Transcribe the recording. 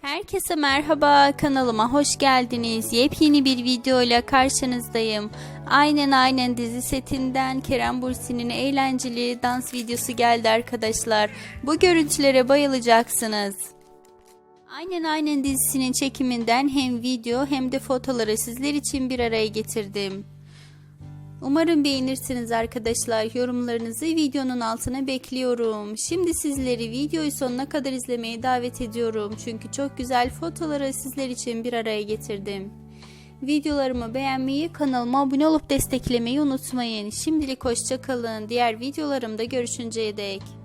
Herkese merhaba kanalıma hoş geldiniz. Yepyeni bir video ile karşınızdayım. Aynen aynen dizi setinden Kerem Bursi'nin eğlenceli dans videosu geldi arkadaşlar. Bu görüntülere bayılacaksınız. Aynen aynen dizisinin çekiminden hem video hem de fotoları sizler için bir araya getirdim. Umarım beğenirsiniz arkadaşlar. Yorumlarınızı videonun altına bekliyorum. Şimdi sizleri videoyu sonuna kadar izlemeye davet ediyorum. Çünkü çok güzel fotoları sizler için bir araya getirdim. Videolarımı beğenmeyi, kanalıma abone olup desteklemeyi unutmayın. Şimdilik hoşça kalın. Diğer videolarımda görüşünceye dek.